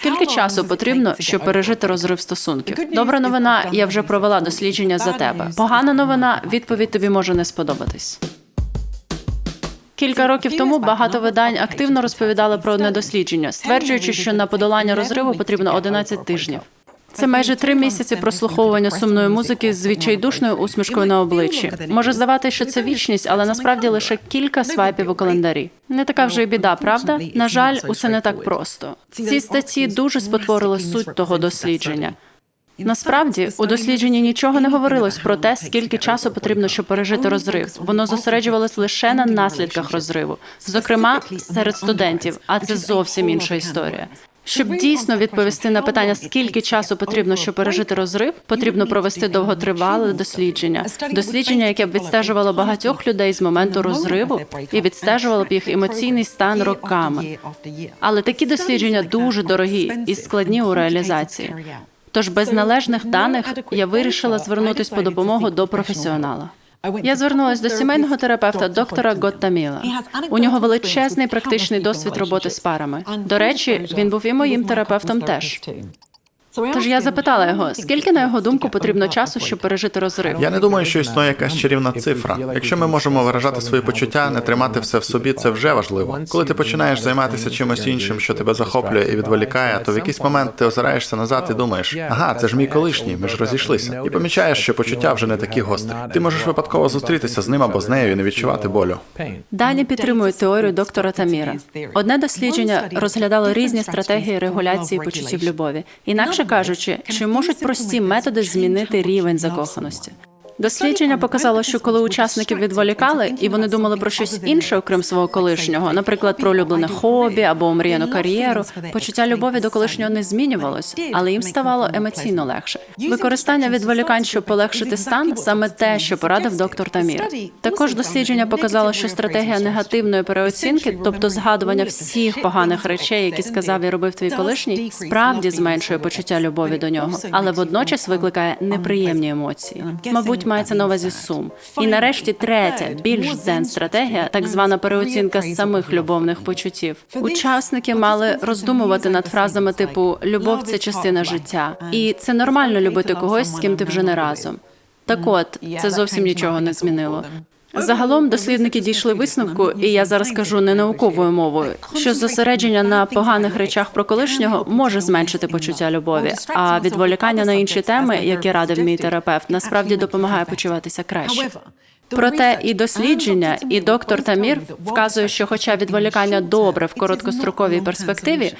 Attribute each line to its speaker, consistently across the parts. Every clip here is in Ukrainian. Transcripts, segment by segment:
Speaker 1: Скільки часу потрібно, щоб пережити розрив стосунків? Добра новина, я вже провела дослідження за тебе. Погана новина, відповідь тобі може не сподобатись. Кілька років тому багато видань активно розповідали про одне дослідження, стверджуючи, що на подолання розриву потрібно 11 тижнів. Це майже три місяці прослуховування сумної музики з відчайдушною усмішкою на обличчі. Може здавати, що це вічність, але насправді лише кілька свайпів у календарі. Не така вже й біда, правда? На жаль, усе не так просто. Ці статті дуже спотворили суть того дослідження. Насправді у дослідженні нічого не говорилось про те, скільки часу потрібно, щоб пережити розрив. Воно зосереджувалось лише на наслідках розриву, зокрема серед студентів. А це зовсім інша історія. Щоб дійсно відповісти на питання, скільки часу потрібно, щоб пережити розрив, потрібно провести довготривале дослідження. Дослідження, яке б відстежувало багатьох людей з моменту розриву і відстежувало б їх емоційний стан роками. Але такі дослідження дуже дорогі і складні у реалізації. Тож без належних даних я вирішила звернутися по допомогу до професіонала. Я звернулася до сімейного терапевта доктора Готтаміла. У нього величезний практичний досвід роботи з парами. До речі, він був і моїм терапевтом теж. Тож я запитала його, скільки на його думку потрібно часу, щоб пережити розрив.
Speaker 2: Я не думаю, що існує якась чарівна цифра. Якщо ми можемо виражати свої почуття, не тримати все в собі, це вже важливо. Коли ти починаєш займатися чимось іншим, що тебе захоплює і відволікає, то в якийсь момент ти озираєшся назад і думаєш, ага, це ж мій колишній, ми ж розійшлися. І помічаєш, що почуття вже не такі гострі. Ти можеш випадково зустрітися з ним або з нею і не відчувати болю.
Speaker 1: Дані підтримують теорію доктора Таміра. Одне дослідження розглядало різні стратегії регуляції почуттів любові. Інакше кажучи, чи можуть прості методи змінити рівень закоханості? Дослідження показало, що коли учасників відволікали і вони думали про щось інше, окрім свого колишнього, наприклад, про улюблене хобі або омріяну кар'єру, почуття любові до колишнього не змінювалось, але їм ставало емоційно легше. Використання відволікань, щоб полегшити стан, саме те, що порадив доктор Тамір. Також дослідження показало, що стратегія негативної переоцінки, тобто згадування всіх поганих речей, які сказав і робив твій колишній, справді зменшує почуття любові до нього, але водночас викликає неприємні емоції. Мабуть, мається на увазі сум. І нарешті третя, більш зен стратегія, так звана переоцінка самих любовних почуттів. Учасники мали роздумувати над фразами типу Любов це частина життя, і це нормально любити когось, з ким ти вже не разом. Так от, це зовсім нічого не змінило. Загалом дослідники дійшли висновку, і я зараз кажу не науковою мовою, що зосередження на поганих речах про колишнього може зменшити почуття любові, а відволікання на інші теми, які радив мій терапевт, насправді допомагає почуватися краще. Проте і дослідження, і доктор Тамір вказує, що, хоча відволікання добре в короткостроковій перспективі,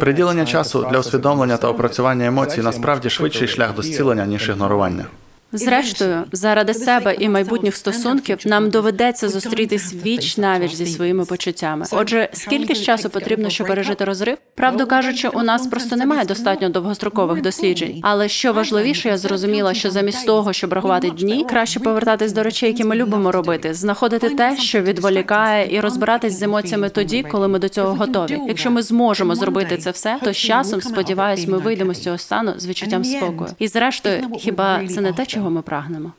Speaker 2: Приділення часу для усвідомлення та опрацювання емоцій насправді швидший шлях до зцілення, ніж ігнорування.
Speaker 1: Зрештою, заради себе і майбутніх стосунків нам доведеться зустрітись віч навіч зі своїми почуттями. Отже, скільки ж часу потрібно, щоб пережити розрив? Правду кажучи, у нас просто немає достатньо довгострокових досліджень. Але що важливіше, я зрозуміла, що замість того, щоб рахувати дні, краще повертатись до речей, які ми любимо робити, знаходити те, що відволікає, і розбиратись з емоціями тоді, коли ми до цього готові. Якщо ми зможемо зробити це все, то з часом, сподіваюсь, ми вийдемо з цього стану з відчуттям спокою. І зрештою, хіба це не те, чого ми прагнемо?